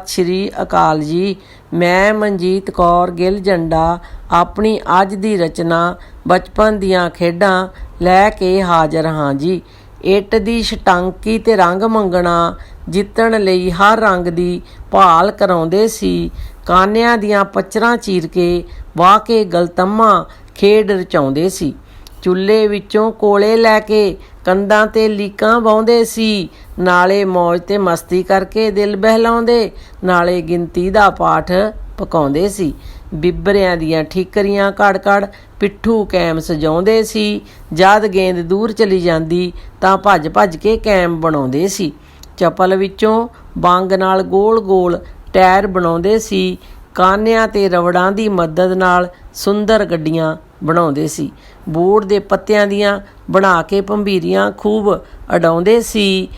ਸਤਿ ਸ਼੍ਰੀ ਅਕਾਲ ਜੀ। ਮੈਂ ਮਨਜੀਤ ਕੌਰ ਗਿੱਲ ਜੰਡਾ ਆਪਣੀ ਅੱਜ ਦੀ ਰਚਨਾ ਬਚਪਨ ਦੀਆਂ ਖੇਡਾਂ ਲੈ ਕੇ ਹਾਜ਼ਰ ਹਾਂ ਜੀ। ਇੱਟ ਦੀ ਸ਼ਟਾਂਕੀ ਤੇ ਰੰਗ ਮੰਗਣਾ ਜਿੱਤਣ ਲਈ ਹਰ ਰੰਗ ਦੀ ਭਾਲ ਕਰਾਉਂਦੇ ਸੀ। ਕਾਨਿਆਂ ਦੀਆਂ ਪੱਚਰਾਂ ਚੀਰ ਕੇ ਵਾਹ ਕੇ ਗਲਤਮਾ ਖੇਡ ਰਚਾਉਂਦੇ ਸੀ। ਚੁੱਲ੍ਹੇ ਵਿੱਚੋਂ ਕੋਲੇ ਲੈ ਕੇ ਕੰਧਾਂ ਤੇ ਲੀਕਾਂ ਵਾਉਂਦੇ ਸੀ। ਨਾਲੇ ਮौज ਤੇ ਮਸਤੀ ਕਰਕੇ ਦਿਲ ਬਹਿਲਾਉਂਦੇ, ਨਾਲੇ ਗਿਣਤੀ ਦਾ ਪਾਠ ਪਕਾਉਂਦੇ ਸੀ। ਬਿੱਬਰਿਆਂ ਦੀਆਂ ਠੀਕਰੀਆਂ ਘੜ-ਘੜ ਪਿੱਠੂ ਕੈਮ ਸਜਾਉਂਦੇ ਸੀ। ਜਦ ਗੇਂਦ ਦੂਰ ਚਲੀ ਜਾਂਦੀ, ਤਾਂ ਭੱਜ-ਭੱਜ ਕੇ ਕੈਮ ਬਣਾਉਂਦੇ ਸੀ। ਚਪਲ ਵਿੱਚੋਂ ਬੰਗ ਨਾਲ ਗੋਲ-ਗੋਲ ਟਾਇਰ ਬਣਾਉਂਦੇ ਸੀ। ਕਾਨਿਆਂ ਤੇ ਰਵੜਾਂ ਦੀ ਮਦਦ ਨਾਲ ਸੁੰਦਰ ਗੱਡੀਆਂ ਬਣਾਉਂਦੇ ਸੀ। ਬੂੜ ਦੇ ਪੱਤਿਆਂ ਦੀਆਂ ਬਣਾ ਕੇ ਭੰਬੀਰੀਆਂ ਖੂਬ ਅਡਾਉਂਦੇ ਸੀ।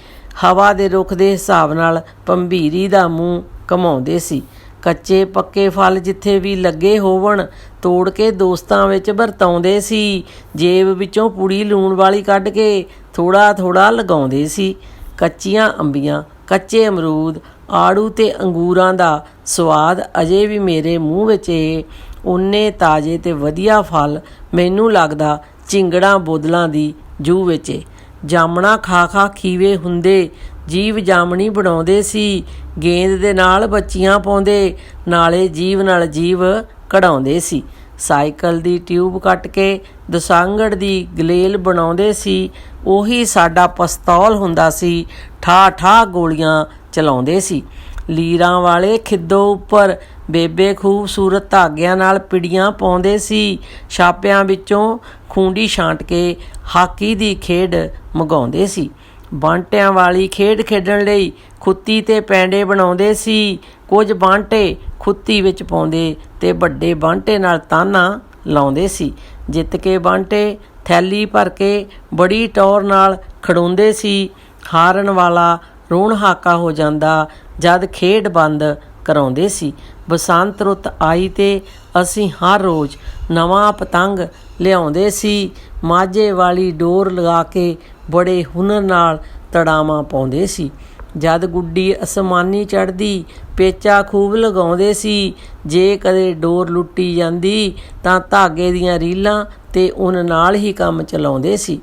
ਹਵਾ ਦੇ ਰੁੱਖ ਦੇ ਹਿਸਾਬ ਨਾਲ ਭੰਬੀਰੀ ਦਾ ਮੂੰਹ ਕਮਾਉਂਦੇ ਸੀ। ਕੱਚੇ ਪੱਕੇ ਫਲ ਜਿੱਥੇ ਵੀ ਲੱਗੇ ਹੋਵਣ, ਤੋੜ ਕੇ ਦੋਸਤਾਂ ਵਿੱਚ ਵਰਤਾਉਂਦੇ ਸੀ। ਜੇਬ ਵਿੱਚੋਂ ਪੁੜੀ ਲੂਣ ਵਾਲੀ ਕੱਢ ਕੇ ਥੋੜਾ ਥੋੜਾ ਲਗਾਉਂਦੇ ਸੀ। ਕੱਚੀਆਂ ਅੰਬੀਆਂ, ਕੱਚੇ ਅਮਰੂਦ, ਆੜੂ ਤੇ ਅੰਗੂਰਾਂ ਦਾ ਸਵਾਦ ਅਜੇ ਵੀ ਮੇਰੇ ਮੂੰਹ ਵਿੱਚ ਏ। ਉਨੇ ਤਾਜ਼ੇ ਤੇ ਵਧੀਆ ਫਲ ਮੈਨੂੰ ਲੱਗਦਾ ਚਿੰਗੜਾਂ ਬੋਦਲਾਂ ਦੀ ਜੂ ਵਿੱਚ ਜਾਮਣਾ ਖਾ ਖਾ ਖੀਵੇ ਹੁੰਦੇ, ਜੀਵ ਜਾਮਣੀ ਬਣਾਉਂਦੇ ਸੀ, ਗੇਂਦ ਦੇ ਨਾਲ ਬੱਚੀਆਂ ਪਾਉਂਦੇ, ਨਾਲੇ ਜੀਵ ਨਾਲ ਜੀਵ ਕਢਾਉਂਦੇ ਸੀ। ਸਾਈਕਲ ਦੀ ਟਿਊਬ ਕੱਟ ਕੇ ਦਸਾਂਗੜ ਦੀ ਗਲੇਲ ਬਣਾਉਂਦੇ ਸੀ, ਉਹੀ ਸਾਡਾ ਪਸਤੌਲ ਹੁੰਦਾ ਸੀ ਠਾ ਠਾ ਗੋਲੀਆਂ ਚਲਾਉਂਦੇ ਸੀ। ਲੀਰਾਂ ਵਾਲੇ ਖਿੱਦੋ ਉੱਪਰ ਬੇਬੇ ਖੂਬਸੂਰਤ ਧਾਗਿਆਂ ਨਾਲ ਪਿੜੀਆਂ ਪਾਉਂਦੇ ਸੀ। ਛਾਪਿਆਂ ਵਿੱਚੋਂ ਖੂੰਡੀ ਛਾਂਟ ਕੇ ਹਾਕੀ ਦੀ ਖੇਡ ਮਗਾਉਂਦੇ ਸੀ। ਬਾਂਟਿਆਂ ਵਾਲੀ ਖੇਡ ਖੇਡਣ ਲਈ ਖੁੱਤੀ ਤੇ ਪੈਂਡੇ ਬਣਾਉਂਦੇ ਸੀ। ਕੁਝ ਬਾਂਟੇ ਖੁੱਤੀ ਵਿੱਚ ਪਾਉਂਦੇ ਤੇ ਵੱਡੇ ਬਾਂਟੇ ਨਾਲ ਤਾਨਾ ਲਾਉਂਦੇ ਸੀ। ਜਿੱਤ ਕੇ ਬਾਂਟੇ, ਥੈਲੀ ਭਰ ਕੇ ਬੜੀ ਟੌਰ ਨਾਲ ਖੜਾਉਂਦੇ ਸੀ। ਹਾਰਨ ਵਾਲਾ ਰੋਣ ਹਾਕਾ ਹੋ ਜਾਂਦਾ ਜਦ ਖੇਡ ਬੰਦ ਕਰਾਉਂਦੇ ਸੀ। ਬਸੰਤ ਰੁੱਤ ਆਈ ਤੇ ਅਸੀਂ ਹਰ ਰੋਜ਼ ਨਵਾਂ ਪਤੰਗ ਲਿਆਉਂਦੇ ਸੀ। ਮਾਝੇ ਵਾਲੀ ਡੋਰ ਲਗਾ ਕੇ ਬੜੇ ਹੁਨਰ ਨਾਲ ਤੜਾਵਾਂ ਪਾਉਂਦੇ ਸੀ। ਜਦ ਗੁੱਡੀ ਅਸਮਾਨੀ ਚੜਦੀ ਪੇਚਾ ਖੂਬ ਲਗਾਉਂਦੇ ਸੀ। ਜੇ ਕਦੇ ਡੋਰ ਲੁੱਟੀ ਜਾਂਦੀ ਤਾਂ ਧਾਗੇ ਦੀਆਂ ਰੀਲਾਂ ਤੇ ਉਨ ਨਾਲ ਹੀ ਕੰਮ ਚਲਾਉਂਦੇ ਸੀ।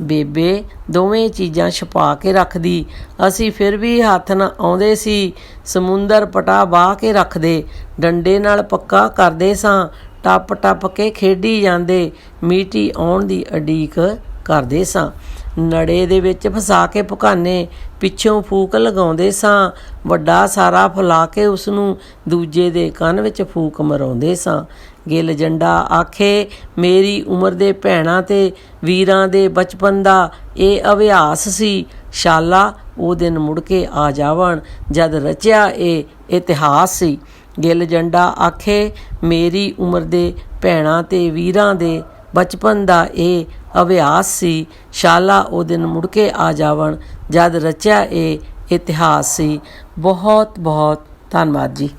ਬੇਬੇ, ਦੋਵੇਂ ਚੀਜ਼ਾਂ ਛਪਾ ਕੇ ਰੱਖਦੀ। ਅਸੀਂ ਫਿਰ ਵੀ ਹੱਥ ਨਾ ਆਉਂਦੇ ਸੀ। ਸਮੁੰਦਰ ਪਟਾ ਬਾਹ ਕੇ ਰੱਖਦੇ। ਡੰਡੇ ਨਾਲ ਪੱਕਾ ਕਰਦੇ ਸਾਂ। ਟੱਪ ਟੱਪ ਕੇ ਖੇਡੀ ਜਾਂਦੇ। ਮੀਟੀ ਆਉਣ ਦੀ ਅਡੀਕ ਕਰਦੇ ਸਾਂ। ਨੜੇ ਦੇ ਵਿੱਚ ਫਸਾ ਕੇ ਪਕਾਨੇ ਪਿੱਛੋਂ ਫੂਕ ਲਗਾਉਂਦੇ ਸਾਂ। ਵੱਡਾ ਸਾਰਾ ਫੁਲਾ ਕੇ ਉਸ ਨੂੰ ਦੂਜੇ ਦੇ ਕੰਨ ਵਿੱਚ ਫੂਕ ਮਰਾਉਂਦੇ ਸਾਂ। ਗਿੱਲ ਜੰਡਾ ਆਖੇ, ਮੇਰੀ ਉਮਰ ਦੇ ਭੈਣਾਂ ਤੇ ਵੀਰਾਂ ਦੇ ਬਚਪਨ ਦਾ ਇਹ ਅਭਿਆਸ ਸੀ। ਸ਼ਾਲਾ, ਉਹ ਦਿਨ ਮੁੜ ਕੇ ਆ ਜਾਵਣ। ਜਦ ਰਚਿਆ ਇਹ ਇਤਿਹਾਸ ਸੀ। ਗਿੱਲ ਜੰਡਾ ਆਖੇ, ਮੇਰੀ ਉਮਰ ਦੇ ਭੈਣਾਂ ਤੇ ਵੀਰਾਂ ਦੇ ਬਚਪਨ ਦਾ ਇਹ ਅਭਿਆਸ ਸੀ। ਸ਼ਾਲਾ, ਉਹ ਦਿਨ ਮੁੜ ਕੇ ਆ ਜਾਵਣ। ਜਦ ਰਚਿਆ ਇਹ ਇਤਿਹਾਸ ਸੀ। ਬਹੁਤ ਬਹੁਤ ਧੰਨਵਾਦ ਜੀ।